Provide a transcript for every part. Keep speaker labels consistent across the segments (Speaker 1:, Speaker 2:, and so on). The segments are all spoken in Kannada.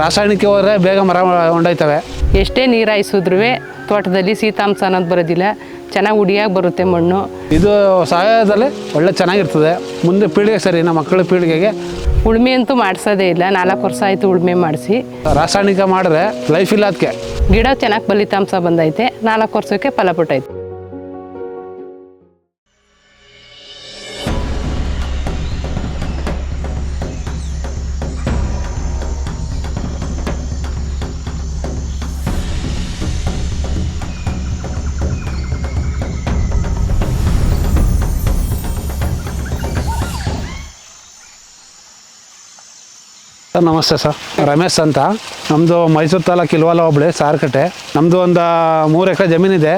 Speaker 1: ರಾಸಾಯನಿಕ ಹೋದ್ರೆ ಬೇಗ ಮರ ಹೊಂಡೋಯ್ತವೆ.
Speaker 2: ಎಷ್ಟೇ ನೀರು ಹಾಯಿಸಿದ್ರೂ ತೋಟದಲ್ಲಿ ಸೀತಾಂಶ ಅನ್ನೋದು ಬರೋದಿಲ್ಲ. ಚೆನ್ನಾಗಿ ಉಡಿಯಾಗಿ ಬರುತ್ತೆ ಮಣ್ಣು.
Speaker 1: ಇದು ಸಾವಯವದಲ್ಲಿ ಒಳ್ಳೆ ಚೆನ್ನಾಗಿರ್ತದೆ. ಮುಂದೆ ಪೀಳಿಗೆ ಸರಿ ನಮ್ಮ ಮಕ್ಕಳ ಪೀಳಿಗೆಗೆ.
Speaker 2: ಉಳುಮೆ ಅಂತೂ ಮಾಡಿಸೋದೇ ಇಲ್ಲ. ನಾಲ್ಕು ವರ್ಷ ಆಯಿತು ಉಳುಮೆ ಮಾಡಿಸಿ.
Speaker 1: ರಾಸಾಯನಿಕ ಮಾಡಿದ್ರೆ ಲೈಫ್ ಇಲ್ಲ ಅದಕ್ಕೆ
Speaker 2: ಗಿಡ ಚೆನ್ನಾಗಿ ಫಲಿತಾಂಶ ಬಂದೈತೆ. ನಾಲ್ಕು ವರ್ಷಕ್ಕೆ ಫಲ ಬಿಟ್ಟೈತೆ
Speaker 1: ಸರ್, ನಮಸ್ತೆ ಸರ್. ರಮೇಶ್ ಅಂತ. ನಮ್ಮದು ಮೈಸೂರು ತಾಲೂಕು ಇಲ್ವಾಲ ಹೋಬಳಿ, ಸಾರ್ಕಟ್ಟೆ. ನಮ್ಮದು ಒಂದು ಮೂರು ಎಕರೆ ಜಮೀನಿದೆ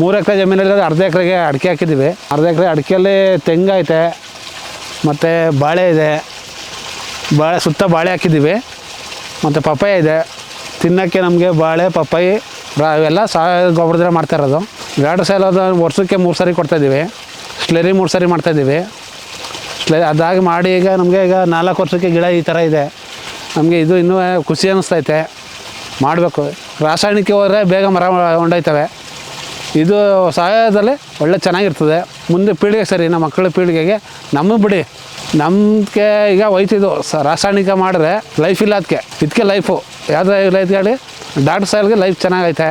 Speaker 1: ಮೂರು ಎಕರೆ ಜಮೀನಲ್ಲಿ ಅರ್ಧ ಎಕರೆಗೆ ಅಡಿಕೆ ಹಾಕಿದ್ದೀವಿ. ಅರ್ಧ ಎಕರೆ ಅಡಿಕೆಯಲ್ಲಿ ತೆಂಗೈತೆ ಮತ್ತು ಬಾಳೆ ಇದೆ. ಬಾಳೆ, ಸುತ್ತ ಬಾಳೆ ಹಾಕಿದ್ದೀವಿ. ಮತ್ತು ಪಪ್ಪಾಯ ಇದೆ. ತಿನ್ನೋಕ್ಕೆ ನಮಗೆ ಬಾಳೆ, ಪಪ್ಪಾಯಿ ಇವೆಲ್ಲ ಸಾವಯವ ಗೊಬ್ಬರದಲ್ಲೇ ಮಾಡ್ತಾ ಇರೋದು. ಎರಡು ಸೈಲ್ ವರ್ಷಕ್ಕೆ ಮೂರು ಸಾರಿ ಕೊಡ್ತಾಯಿದ್ದೀವಿ ಸ್ಲೆರಿ ಮೂರು ಸಾರಿ ಮಾಡ್ತಾಯಿದ್ದೀವಿ ಸ್ಲರಿ ಅದಾಗಿ ಮಾಡಿ ಈಗ ನಮಗೆ ಈಗ ನಾಲ್ಕು ವರ್ಷಕ್ಕೆ ಗಿಡ ಈ ಥರ ಇದೆ. ನಮಗೆ ಇದು ಇನ್ನೂ ಖುಷಿ ಅನ್ನಿಸ್ತೈತೆ ಮಾಡಬೇಕು. ರಾಸಾಯನಿಕ ಹೋದರೆ ಬೇಗ ಮರ ಹೊಂಡೋಯ್ತವೆ ಇದು ಸಹಾಯದಲ್ಲಿ ಒಳ್ಳೆ ಚೆನ್ನಾಗಿರ್ತದೆ. ಮುಂದೆ ಪೀಳಿಗೆ ಸರಿ, ನಮ್ಮ ಮಕ್ಕಳ ಪೀಳಿಗೆಗೆ. ನಮ್ಮ ಬಿಡಿ. ನಮಗೆ ಈಗ ಹೋಯ್ತಿದ್ದು ಸ ರಾಸಾಯನಿಕ ಮಾಡಿದ್ರೆ ಲೈಫ್ ಇಲ್ಲ ಅದಕ್ಕೆ ಇದಕ್ಕೆ ಲೈಫು ಯಾವುದೇ ಲೈಫ್ ಹೇಳಿ? ಡಾಕ್ಟರ್ ಸಾಹೇಬ್ಗೆ ಲೈಫ್ ಚೆನ್ನಾಗೈತೆ.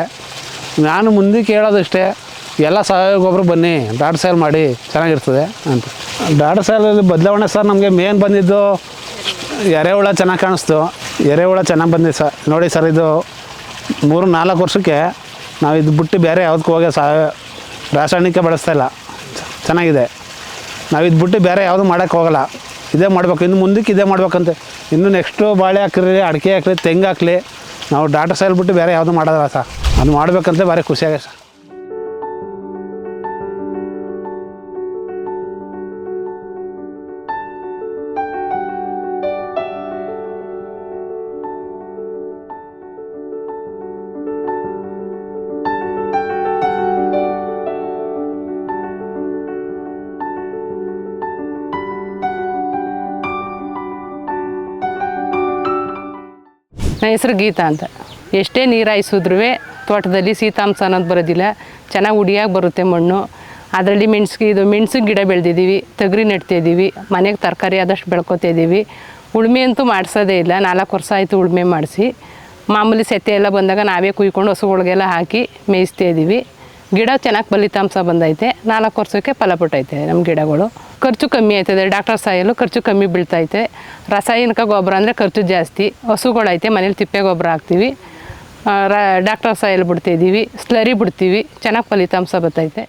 Speaker 1: ನಾನು ಮುಂದೆ ಹೇಳೋದು ಇಷ್ಟೇ ಎಲ್ಲ ಸಾವಯವ ಗೊಬ್ಬರ ಬನ್ನಿ. ಡಾಟ್ ಸೇಲ್ ಮಾಡಿ ಚೆನ್ನಾಗಿರ್ತದೆ ಅಂತ. ಡಾಕ್ಟರ್ ಸೇಲಲ್ಲಿ ಬದಲಾವಣೆ ಸರ್ ನಮಗೆ ಮೇನ್ ಬಂದಿದ್ದು ಎರೆಹುಳ ಚೆನ್ನಾಗಿ ಕಾಣಿಸ್ತು. ಎರೆಹುಳ ಚೆನ್ನಾಗಿ ಬಂದಿದೆ ಸರ್. ನೋಡಿ ಸರ್, ಇದು ಮೂರು ನಾಲ್ಕು ವರ್ಷಕ್ಕೆ ನಾವು ಇದು ಬಿಟ್ಟು ಬೇರೆ ಯಾವುದಕ್ಕೂ ಹೋಗಿ ಸಾ, ರಾಸಾಯನಿಕ ಬಳಸ್ತಾ ಇಲ್ಲ. ಚೆನ್ನಾಗಿದೆ. ನಾವು ಇದು ಬಿಟ್ಟು ಬೇರೆ ಯಾವುದು ಮಾಡೋಕ್ಕೆ ಹೋಗಲ್ಲ. ಇದೇ ಮಾಡಬೇಕು. ಇನ್ನು ಮುಂದಕ್ಕೆ ಇದೇ ಮಾಡ್ಬೇಕಂತೆ. ಇನ್ನು ನೆಕ್ಸ್ಟು ಬಾಳೆ ಹಾಕ್ರಿ, ಅಡಿಕೆ ಹಾಕಲಿ ತೆಂಗು ಹಾಕಲಿ, ನಾವು ಡಾಟಾ ಸೈಲ್ ಬಿಟ್ಟು ಬೇರೆ ಯಾವುದು ಮಾಡೋದಲ್ಲ ಸರ್. ಅದು ಮಾಡಬೇಕಂತ ಭಾರಿ ಖುಷಿಯಾಗಿದೆ ಸರ್.
Speaker 2: ನನ್ನ ಹೆಸರು ಗೀತಾ ಅಂತ. ಎಷ್ಟೇ ನೀರು ತೋಟದಲ್ಲಿ ಸೀತಾಂಶ ಅನ್ನೋದು ಬರೋದಿಲ್ಲ. ಚೆನ್ನಾಗಿ ಉಡಿಯಾಗಿ ಬರುತ್ತೆ ಮಣ್ಣು. ಅದರಲ್ಲಿ ಮೆಣಸಿಗೆ ಇದು ಮೆಣಸು ಗಿಡ ಬೆಳೆದಿದ್ದೀವಿ ತೊಗರಿ ನೆಡ್ತಿದ್ದೀವಿ ಮನೆಗೆ ತರಕಾರಿ ಆದಷ್ಟು ಬೆಳ್ಕೊತಾ ಇದ್ದೀವಿ ಉಳುಮೆ ಅಂತೂ ಮಾಡಿಸೋದೇ ಇಲ್ಲ, ನಾಲ್ಕು ವರ್ಷ ಆಯಿತು ಉಳುಮೆ ಮಾಡಿಸಿ. ಮಾಮೂಲಿ ಸೆತ್ತೆ ಎಲ್ಲ ಬಂದಾಗ ನಾವೇ ಕುಯ್ಕೊಂಡು ಹಸುಗಳಿಗೆಲ್ಲ ಹಾಕಿ ಮೇಯಿಸ್ತಾ ಇದ್ದೀವಿ ಗಿಡ ಚೆನ್ನಾಗಿ ಫಲಿತಾಂಶ ಬಂದೈತೆ. ನಾಲ್ಕು ವರ್ಷಕ್ಕೆ ಫಲ ಬಿಟ್ಟೈತೆ ನಮ್ಮ ಗಿಡಗಳು. ಖರ್ಚು ಕಮ್ಮಿ ಆಯ್ತದೆ ಡಾಕ್ಟರ್ ಸಾಯಲು ಖರ್ಚು ಕಮ್ಮಿ ಬೀಳ್ತೈತೆ. ರಾಸಾಯನಿಕ ಗೊಬ್ಬರ ಅಂದರೆ ಖರ್ಚು ಜಾಸ್ತಿ. ಹಸುಗಳೈತೆ, ಮನೇಲಿ ತಿಪ್ಪೆ ಗೊಬ್ಬರ ಹಾಕ್ತೀವಿ. ರಾ, ಡಾಕ್ಟರ್ ಸಾಯಲ್ ಬಿಡ್ತಾಯಿದ್ದೀವಿ ಸ್ಲರಿ ಬಿಡ್ತೀವಿ. ಚೆನ್ನಾಗಿ ಫಲಿತಾಂಶ ಬರ್ತೈತೆ